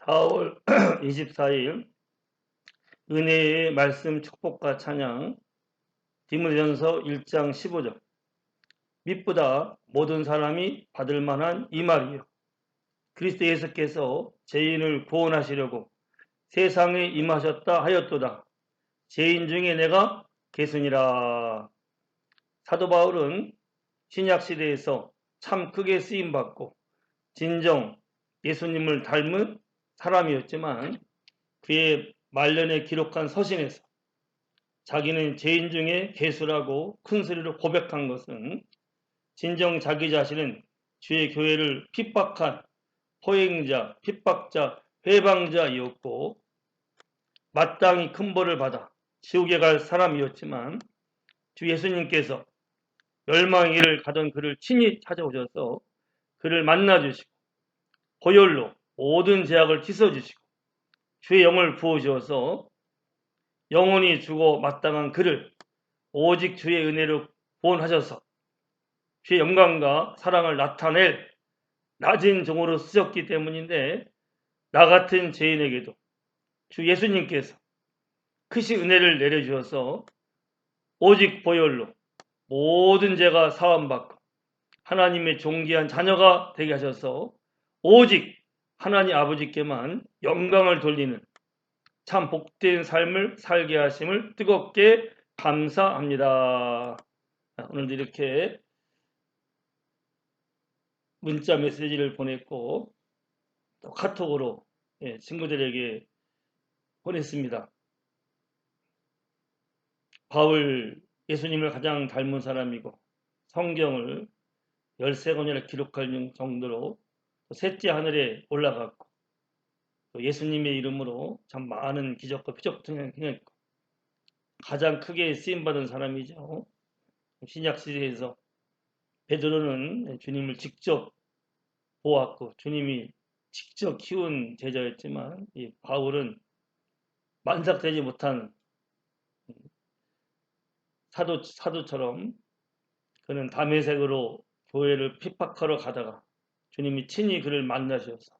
4월 24일 은혜의 말씀 축복과 찬양 디모전서 1장 15절 믿보다 모든 사람이 받을 만한 이 말이요 그리스도 예수께서 죄인을 구원하시려고 세상에 임하셨다 하였도다. 죄인 중에 내가 계순이라. 사도 바울은 신약 시대에서 참 크게 쓰임 받고 진정 예수님을 닮은 사람이었지만 그의 말년에 기록한 서신에서 자기는 죄인 중에 개수라고 큰 소리로 고백한 것은 진정 자기 자신은 주의 교회를 핍박한 포행자, 핍박자, 회방자이었고 마땅히 큰 벌을 받아 지옥에 갈 사람이었지만 주 예수님께서 멸망의 길을 가던 그를 친히 찾아오셔서 그를 만나주시고 보혈로 모든 제약을 씻어주시고 주의 영을 부어주어서 영원히 주고 마땅한 그를 오직 주의 은혜로 구원하셔서 주의 영광과 사랑을 나타낼 낮은 종으로 쓰셨기 때문인데 나 같은 죄인에게도 주 예수님께서 크신 은혜를 내려주셔서 오직 보혈로 모든 죄가 사함받고 하나님의 존귀한 자녀가 되게 하셔서 오직 하나님 아버지께만 영광을 돌리는 참 복된 삶을 살게 하심을 뜨겁게 감사합니다. 오늘도 이렇게 문자 메시지를 보냈고 또 카톡으로 예, 친구들에게 보냈습니다. 바울 예수님을 가장 닮은 사람이고 성경을 13권이나 기록할 정도로 셋째 하늘에 올라갔고 예수님의 이름으로 참 많은 기적과 표적도 행했고 가장 크게 쓰임받은 사람이죠. 신약 시대에서 베드로는 주님을 직접 보았고 주님이 직접 키운 제자였지만 이 바울은 만삭되지 못한 사도 사도처럼 그는 담의색으로 교회를 핍박하러 가다가 주님이 친히 그를 만나셔서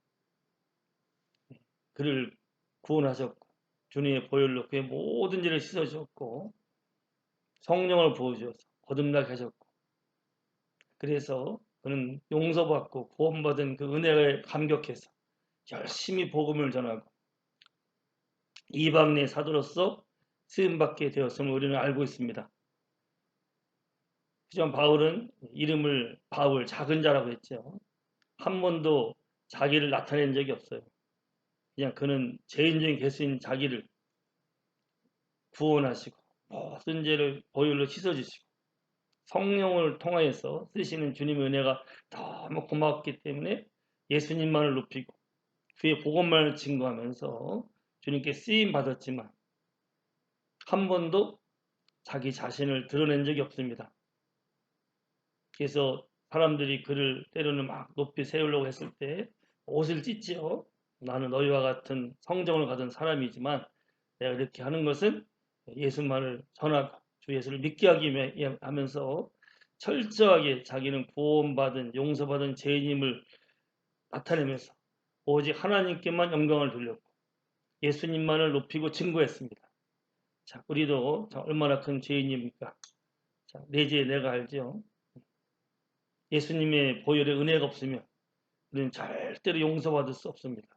그를 구원하셨고 주님의 보혈로 그의 모든 죄를 씻어주셨고 성령을 부어주셔서 거듭나게 하셨고 그래서 그는 용서받고 구원받은 그 은혜에 감격해서 열심히 복음을 전하고 이방 내 사도로서 쓰임받게 되었음을 우리는 알고 있습니다. 하지만 바울은 이름을 바울 작은 자라고 했죠. 한 번도 자기를 나타낸 적이 없어요. 그냥 그는 죄인적인 개수인 자기를 구원하시고 모든 죄를 보혈로 씻어주시고 성령을 통하여서 쓰시는 주님의 은혜가 너무 고맙기 때문에 예수님만을 높이고 그의 복음만을 증거하면서 주님께 쓰임 받았지만 한 번도 자기 자신을 드러낸 적이 없습니다. 그래서 사람들이 그를 때로는 막 높이 세우려고 했을 때 옷을 찢지요. 나는 너희와 같은 성정을 가진 사람이지만 내가 이렇게 하는 것은 예수만을 전하고 주 예수를 믿게 하기 위해 하면서 철저하게 자기는 구원받은 용서받은 죄인임을 나타내면서 오직 하나님께만 영광을 돌렸고 예수님만을 높이고 증거했습니다. 자, 우리도 자, 얼마나 큰 죄인입니까? 자, 내 죄 내가 알죠. 예수님의 보혈의 은혜가 없으면 우리는 절대로 용서받을 수 없습니다.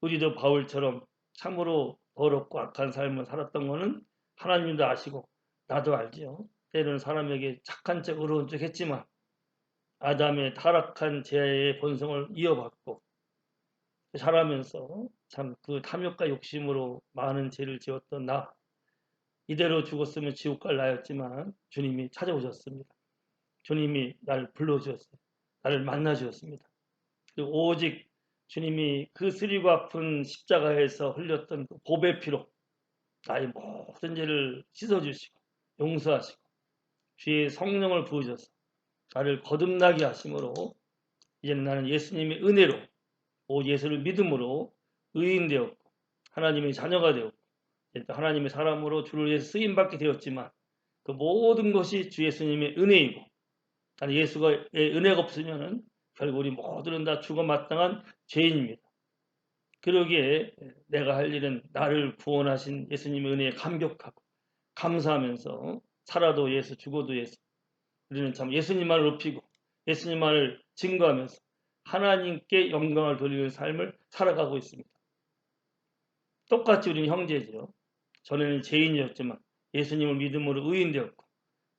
우리도 바울처럼 참으로 더럽고 악한 삶을 살았던 것은 하나님도 아시고 나도 알지요. 때로는 사람에게 착한 척 의로운 척 했지만 아담의 타락한 죄의 본성을 이어받고 자라면서 참 그 탐욕과 욕심으로 많은 죄를 지었던 나 이대로 죽었으면 지옥 갈 나였지만 주님이 찾아오셨습니다. 주님이 나를 불러주었어요. 나를 만나주었습니다. 그리고 오직 주님이 그 쓰리고 아픈 십자가에서 흘렸던 그 보배 피로 나의 모든 죄를 씻어주시고 용서하시고 주의 성령을 부으셔서 나를 거듭나게 하심으로 이제는 나는 예수님의 은혜로 오 예수를 믿음으로 의인 되었고 하나님의 자녀가 되었고 하나님의 사람으로 주를 위해 쓰임 받게 되었지만 그 모든 것이 주 예수님의 은혜이고 나는 예수가 은혜가 없으면은 결국 우리 모두는 다 죽어 마땅한 죄인입니다. 그러기에 내가 할 일은 나를 구원하신 예수님의 은혜에 감격하고 감사하면서 살아도 예수 죽어도 예수 우리는 참 예수님만을 높이고 예수님만을 증거하면서 하나님께 영광을 돌리는 삶을 살아가고 있습니다. 똑같이 우리는 형제죠. 전에는 죄인이었지만 예수님을 믿음으로 의인 되었고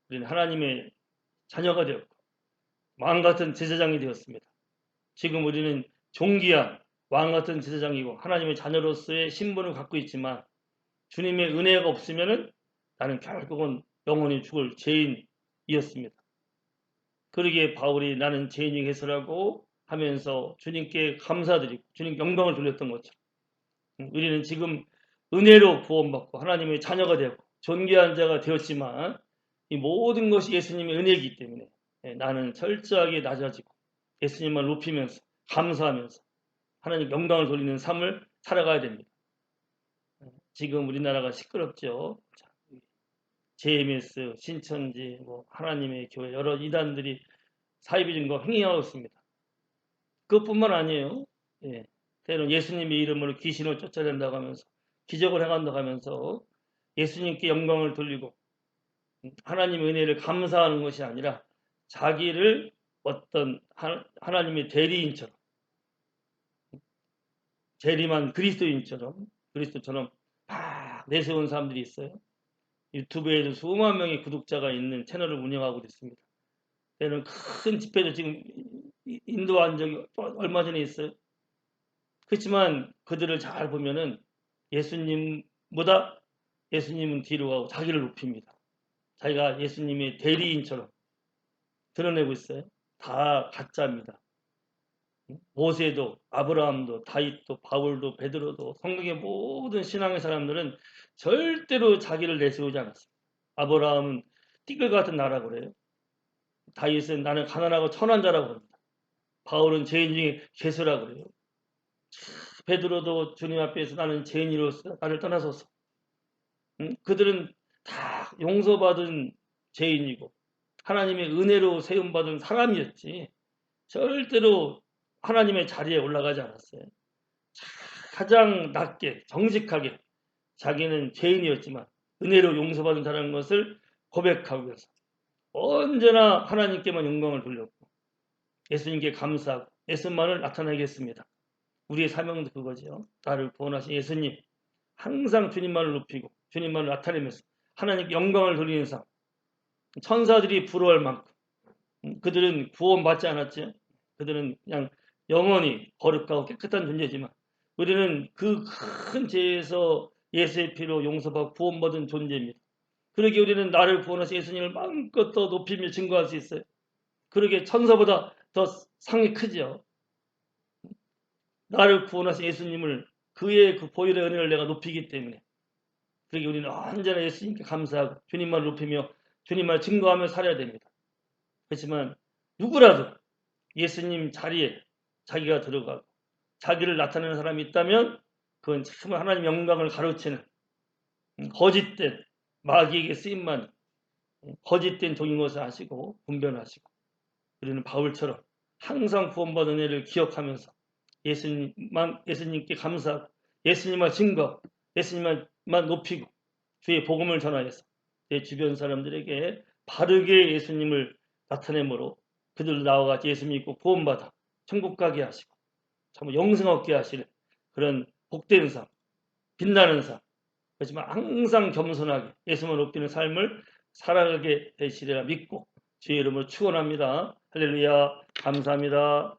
우리는 하나님의 자녀가 되었고 왕 같은 제사장이 되었습니다. 지금 우리는 존귀한 왕 같은 제사장이고 하나님의 자녀로서의 신분을 갖고 있지만 주님의 은혜가 없으면은 나는 결국은 영원히 죽을 죄인이었습니다. 그러기에 바울이 나는 죄인이 해서라고 하면서 주님께 감사드리고 주님 영광을 돌렸던 것처럼 우리는 지금 은혜로 구원받고 하나님의 자녀가 되고 존귀한 자가 되었지만 이 모든 것이 예수님의 은혜이기 때문에 예, 나는 철저하게 낮아지고 예수님만 높이면서 감사하면서 하나님 영광을 돌리는 삶을 살아가야 됩니다. 지금 우리나라가 시끄럽죠. JMS, 신천지, 뭐 하나님의 교회 여러 이단들이 사이비 증거 행위하고 있습니다. 그것뿐만 아니에요. 예. 때로는 예수님의 이름으로 귀신을 쫓아낸다고 하면서 기적을 행한다고 하면서 예수님께 영광을 돌리고 하나님의 은혜를 감사하는 것이 아니라 자기를 어떤 하나님의 대리인처럼 재림한 그리스도인처럼 그리스도처럼 막 내세운 사람들이 있어요. 유튜브에도 수만 명의 구독자가 있는 채널을 운영하고 있습니다. 때는 큰 집회도 지금 인도한 적이 얼마 전에 있어요. 그렇지만 그들을 잘 보면은 예수님보다 예수님은 뒤로 가고 자기를 높입니다. 자기가 예수님의 대리인처럼 드러내고 있어요. 다 가짜입니다. 모세도 아브라함도 다윗도 바울도 베드로도 성경의 모든 신앙의 사람들은 절대로 자기를 내세우지 않았습니다. 아브라함은 띠끌 같은 나라 그래요. 다윗은 나는 가난하고 천한 자라고 합니다. 바울은 죄인 중에 개수라고 그래요. 베드로도 주님 앞에서 나는 죄인이로서 나를 떠나소서. 응? 그들은 다 용서받은 죄인이고 하나님의 은혜로 세움받은 사람이었지 절대로 하나님의 자리에 올라가지 않았어요. 가장 낮게 정직하게 자기는 죄인이었지만 은혜로 용서받은 자라는 것을 고백하고 해서 언제나 하나님께만 영광을 돌렸고 예수님께 감사하고 예수만을 나타내겠습니다. 우리의 사명도 그거죠. 나를 구원하신 예수님 항상 주님만을 높이고 주님만을 나타내면서 하나님께 영광을 돌리는 삶 천사들이 부러워할 만큼 그들은 구원받지 않았죠. 그들은 그냥 영원히 거룩하고 깨끗한 존재지만 우리는 그 큰 죄에서 예수의 피로 용서받고 구원받은 존재입니다. 그러기에 우리는 나를 구원하신 예수님을 마음껏 더 높이며 증거할 수 있어요. 그러기에 천사보다 더 상이 크죠. 나를 구원하신 예수님을 그의 그 보혈의 은혜를 내가 높이기 때문에 그러기에 우리는 언제나 예수님께 감사하고 주님만 높이며 주님만 증거하며 살아야 됩니다. 그렇지만 누구라도 예수님 자리에 자기가 들어가고 자기를 나타내는 사람이 있다면 그건 참 하나님 영광을 가로채는 거짓된 마귀에게 쓰임만 거짓된 종인 것을 아시고 분별하시고 우리는 바울처럼 항상 구원받은 은혜를 기억하면서 예수님만 예수님께 감사하고 예수님만 증거 예수님만 높이고 주의 복음을 전하여서 내 주변 사람들에게 바르게 예수님을 나타내므로 그들 나와 같이 예수 믿고 구원받아 천국 가게 하시고 참 영생 얻게 하시는 그런 복된 삶, 빛나는 삶, 그렇지만 항상 겸손하게 예수만 높이는 삶을 살아가게 되시리라 믿고 주의 이름으로 축원합니다. 할렐루야 감사합니다.